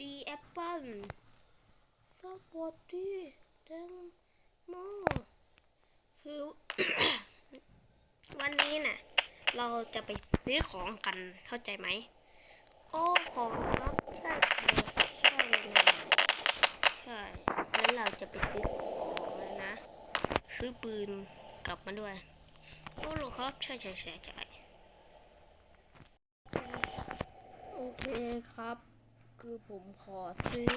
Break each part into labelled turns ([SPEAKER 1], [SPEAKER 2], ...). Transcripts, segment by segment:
[SPEAKER 1] ดีแอปเปิ้ลสวัสดีแตงโมคือวันนี้น่ะ เราจะไปซื้อของกันเข้าใจไหม โอ้ ของครับ ใช่เลยใช่เลยใช่งั้นเราจะไปซื้อของแล้วนะ ซื้อปืนกลับมาด้วย โอ้โหครับ ใช่ใช่ใช่ใช่โอเคครับ คือผมขอซื้อ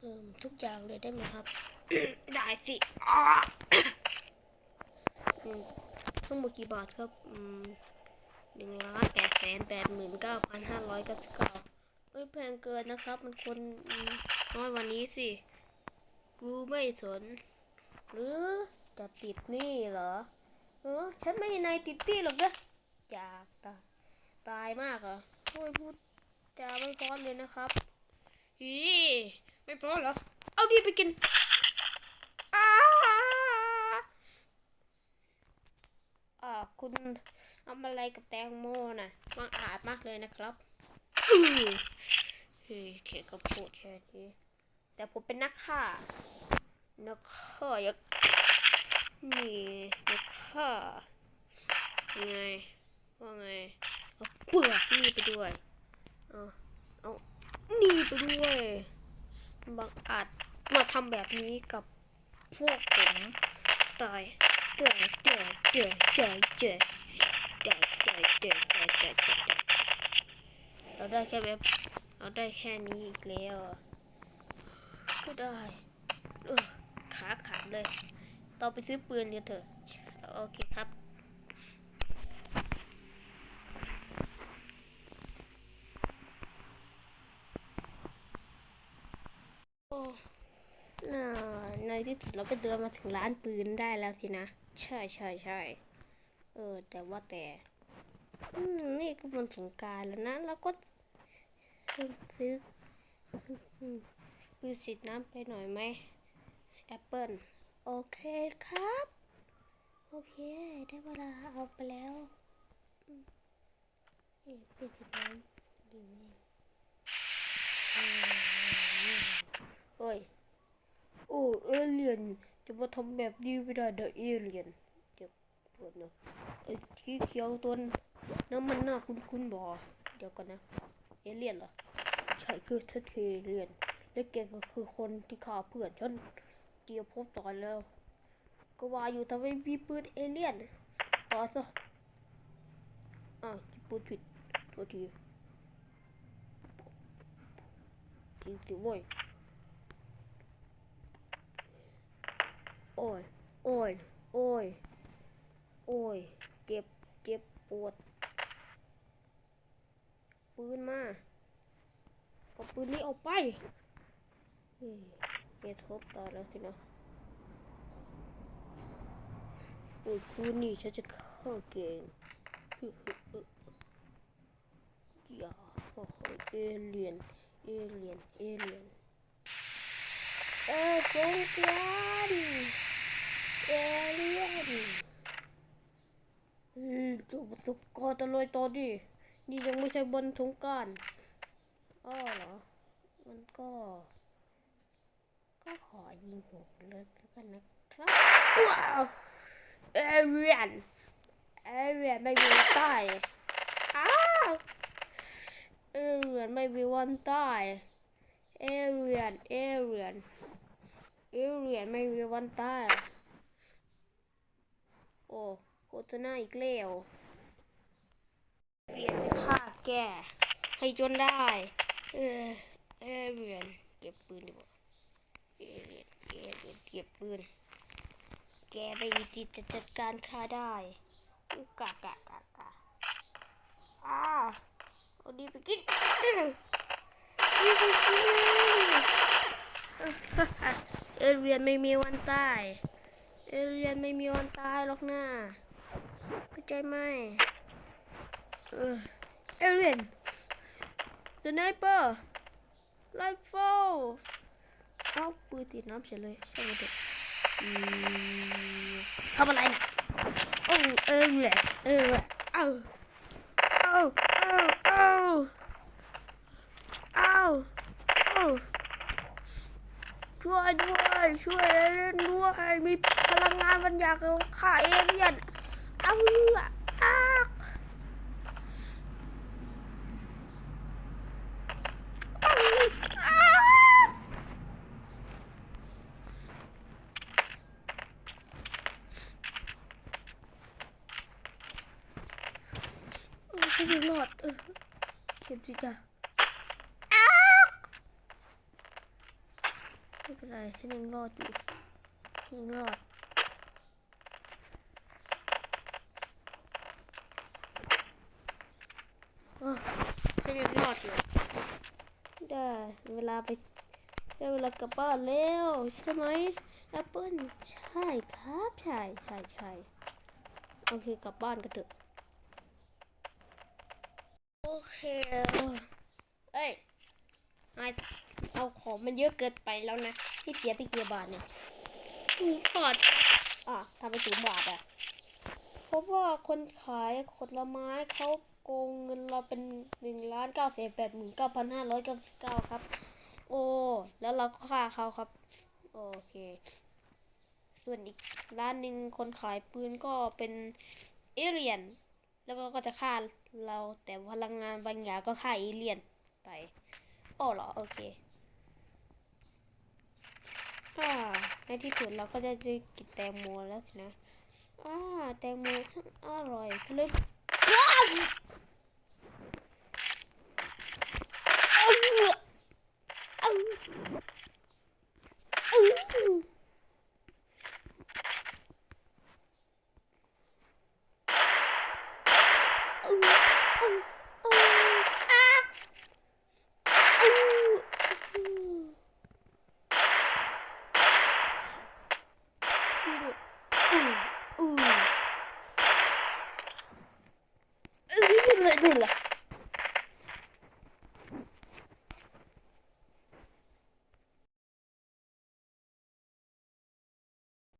[SPEAKER 1] เอิ่มทุกอย่างเลยได้ไหมครับ ได้สิอ้าอืมทั้งหมดกี่บาทครับอืมหนึ่งล้านแปดแสนแปดหมื่นเก้าพันห้าร้อยเก้าสิบเก้าเอ้ยแพงเกินนะครับ มันคนอืมน้อยวันนี้สิ กูไม่สน หรือจะติดหนี่เหรอเออฉันไม่ให้นายติดหนี่หรอกนะอยากตายตายมากเหรอโอ้ยพูด จาไม่พอเลยนะครับอีไม่พอเหรอ เอาดีไปกินอ้าอ่าคุณทำอะไรกับแตงโมน่ะมังอาจมากเลยนะครับอื้อเฮ้ยเขก็พูดแค่นี้แต่ผมเป็นนักฆ่า นักฆ่าอยากนี่นักฆ่ายังไงว่าไงเอาเปลือกนี่ไปด้วย เอาเอานี่ไปด้วยบางอาจมาทำแบบนี้กับพวกผมตายเจ๋อเจ๋อเจ๋อเจ๋อเจ๋อเจ๋อเจ๋อเจ๋อเจ๋อเจ๋อเจ๋อเราได้แค่แบบเราได้แค่นี้อีกแล้วก็ได้เออขาขาดเลยต่อไปซื้อปืนกันเถอะโอเคครับ โอ้น่า ในที่สุดเราก็เดินมาถึงร้านปืนได้แล้วสินะ ใช่ใช่ใช่เออ แต่ว่าแต่ อืม นี่ก็มันสงการแล้วนะ แล้วก็ซื้อมปืนสิทธิ์น้ำไปหน่อยไหมแอปเปิลโอเคครับ โอเค ได้เวลาเอาไปแล้วอืมเอ๊ะปืนสิทธิ์น้ำอยู่นี่อืม เฮ้ย โอ้เอเลียนจะมาทำแบบนี้ไม่ได้เดอเอเลียนเจ็บปวดเนอะไอ้ที่เขียวตัวนั้นมันหน้าคุ้นๆบ่เดี๋ยวก่อนนะเอเลียนเหรอใช่คือฉันคือเอเลียนและแกก็คือคนที่ฆ่าเพื่อนฉันเดียวพบตอนแล้ว ก็ว่าอยู่ทำไมมีปืนเอเลียนต่อซะอ้าวปืนผิดโทษทีจริงสิเว้ย โอ้ย โอ้ย โอ้ย โอ้ย เจ็บ เจ็บปวด ปืนมาเอาปืนนี้เอาไปเกทบต่อแล้วสินะโอ้ยปืนนี่ฉันจะเข้าเก่งอย่าโอ้โหเอเลียน เอเลียน เอเลียน เออสงกราน เอเลียนอืมจบสงกรานต์ตะลอยต่อดินี่ยังไม่ใช่บนสงกานอ้อเหรอ มันก็ ก็ขอยิงหัวเลยแล้วกันนะครับว้าวเอเลียนเอเลียนไม่มีวันตายอ้าวเอเลียนไม่มีวันตายเอเลียนเอเลียนเอเลียนไม่มีวันตาย โอ้โฆษณาอีกแล้วเปลี่ยนจะฆ่าแกให้จนได้ เออเอเลียนเก็บปืนดีกว่าเอเลียนเอเลียนเก็บปืน แกไม่มีสิทธิ์จะจัดการข้าได้อุกากากากาอ้าเอาดีไปกินอื้อดีไปกินเอเลียนไม่มีวันตาย เอเลียนไม่มีวันตายหรอกนะเข้าใจไหมเออเอเลียนสไนเปอร์ไรเฟิลเอาปืนติดน้ำเฉยเลยช่างมันเถอะอืมทำอะไรโอ้เอเลียนเอเลียนเอาเอาเอาเอาเอา ช่วยด้วย ช่วยเล่นด้วย มีพลังงานบางอย่างฆ่าเอเลี่ยนเอาเออ้ากอ้าวอ้าวเออฉันยังรอดเออเข็มสิจ้ะอ้าว ไม่เป็นไรฉันยังรอดอยู่ยังรอดเออฉันยังรอดอยู่ได้เวลาไปได้เวลากลับบ้านแล้วใช่ไหมแอปเปิ้ลใช่ครับใช่ใช่ใช่โอเคกลับบ้านกันเถอะโอเคเออเอ้ย นาเอาของมันเยอะเกินไปแล้วนะ ที่เสียไปกี่บาทเนี่ยศูนย์บาทอะทำไปศูนย์บาทอะพบว่าคนขายผลไม้เขาโกงเงินเราเป็นหนึ่งล้านเก้าแสนแปดหมื่นเก้าพันห้าร้อยเก้าสิบเก้าครับ โอ้ แล้วเราก็ฆ่าเขาครับ โอเค ส่วนอีกร้านหนึ่งคนขายปืนก็เป็นเอเลียน แล้วก็ก็จะฆ่าเราแต่พลังงานบางอย่างก็ฆ่าเอเลียนไป โอ้เหรอ โอเคอ่าในที่สุดเราก็จะได้กินแตงโมแล้วสินะอ่าแตงโมช่างอร่อยทะลึกว้า 对了。